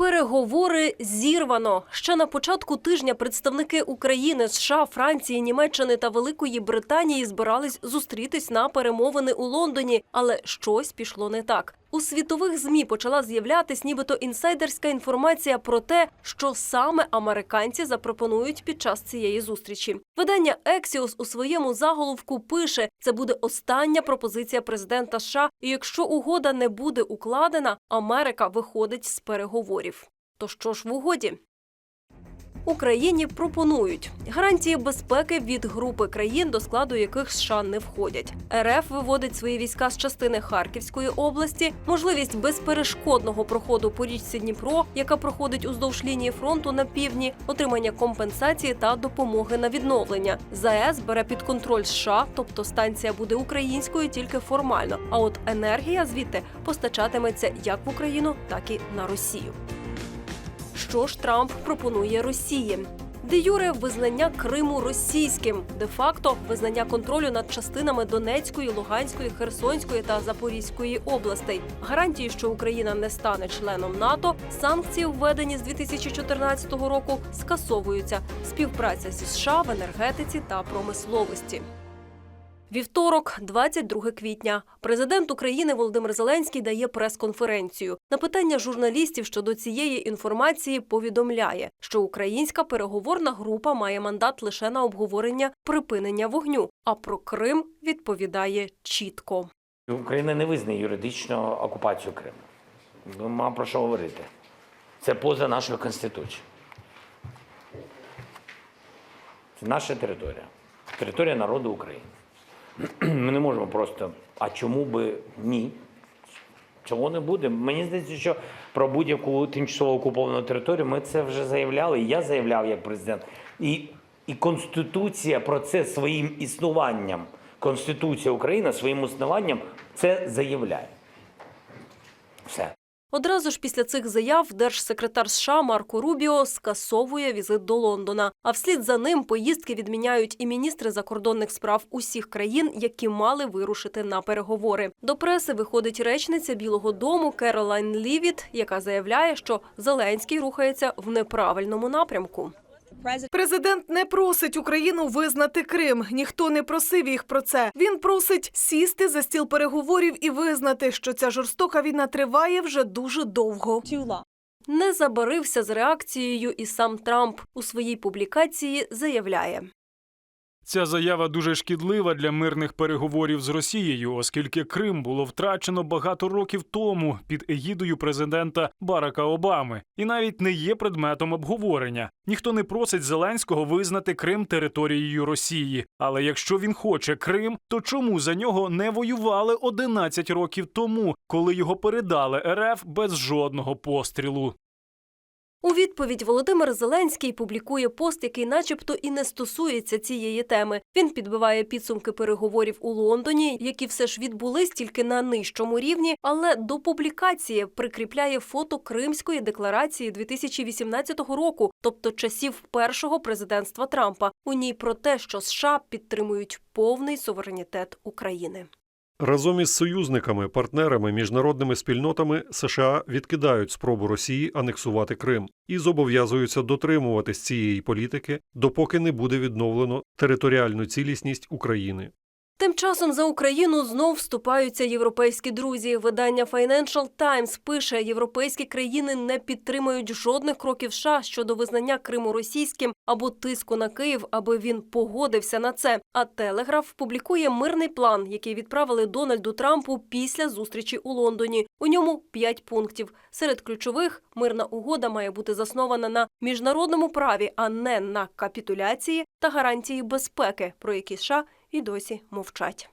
Переговори зірвано. Ще на початку тижня представники України, США, Франції, Німеччини та Великої Британії збирались зустрітись на перемовини у Лондоні, але щось пішло не так. У світових змі почала з'являтись нібито інсайдерська інформація про те, що саме американці запропонують під час цієї зустрічі. Видання Ексіос у своєму заголовку пише: це буде остання пропозиція президента США. І якщо угода не буде укладена, Америка виходить з переговорів. То що ж в угоді? Україні пропонують гарантії безпеки від групи країн, до складу яких США не входять. РФ виводить свої війська з частини Харківської області, можливість безперешкодного проходу по річці Дніпро, яка проходить уздовж лінії фронту на півдні, отримання компенсації та допомоги на відновлення. ЗАЕС бере під контроль США, тобто станція буде українською тільки формально. А от енергія звідти постачатиметься як в Україну, так і на Росію. Що ж Трамп пропонує Росії? Де юре визнання Криму російським, де факто визнання контролю над частинами Донецької, Луганської, Херсонської та Запорізької областей, гарантії, що Україна не стане членом НАТО, санкції, введені з 2014 року, скасовуються. Співпраця зі США в енергетиці та промисловості. Вівторок, 22 квітня, президент України Володимир Зеленський дає прес-конференцію. На питання журналістів щодо цієї інформації повідомляє, що українська переговорна група має мандат лише на обговорення припинення вогню. А про Крим відповідає чітко. Україна не визнає юридично окупацію Криму. Нема про що говорити. Це поза нашою конституцією. Це наша територія. Територія народу України. Ми не можемо просто. А чому би ні? Чого не буде? Мені здається, що про будь-яку тимчасово окуповану територію ми це вже заявляли. І я заявляв як президент. І, і Конституція про це своїм існуванням, Конституція України своїм існуванням це заявляє. Одразу ж після цих заяв держсекретар США Марко Рубіо скасовує візит до Лондона. А вслід за ним поїздки відміняють і міністри закордонних справ усіх країн, які мали вирушити на переговори. До преси виходить речниця Білого Дому Керолайн Лівіт, яка заявляє, що Зеленський рухається в неправильному напрямку. Президент не просить Україну визнати Крим. Ніхто не просив їх про це. Він просить сісти за стіл переговорів і визнати, що ця жорстока війна триває вже дуже довго. Не забарився з реакцією і сам Трамп у своїй публікації заявляє. Ця заява дуже шкідлива для мирних переговорів з Росією, оскільки Крим було втрачено багато років тому під егідою президента Барака Обами, і навіть не є предметом обговорення. Ніхто не просить Зеленського визнати Крим територією Росії. Але якщо він хоче Крим, то чому за нього не воювали 11 років тому, коли його передали РФ без жодного пострілу? У відповідь Володимир Зеленський публікує пост, який, начебто, і не стосується цієї теми. Він підбиває підсумки переговорів у Лондоні, які все ж відбулись тільки на нижчому рівні, але до публікації прикріпляє фото Кримської декларації 2018 року, тобто часів першого президентства Трампа. У ній про те, що США підтримують повний суверенітет України. Разом із союзниками, партнерами, міжнародними спільнотами США відкидають спробу Росії анексувати Крим і зобов'язуються дотримуватись цієї політики, допоки не буде відновлено територіальну цілісність України. Тим часом за Україну знов вступаються європейські друзі. Видання Financial Times пише, європейські країни не підтримують жодних кроків США щодо визнання Криму російським або тиску на Київ, аби він погодився на це. А Телеграф публікує мирний план, який відправили Дональду Трампу після зустрічі у Лондоні. У ньому п'ять пунктів. Серед ключових мирна угода має бути заснована на міжнародному праві, а не на капітуляції та гарантії безпеки, про які США і досі мовчать.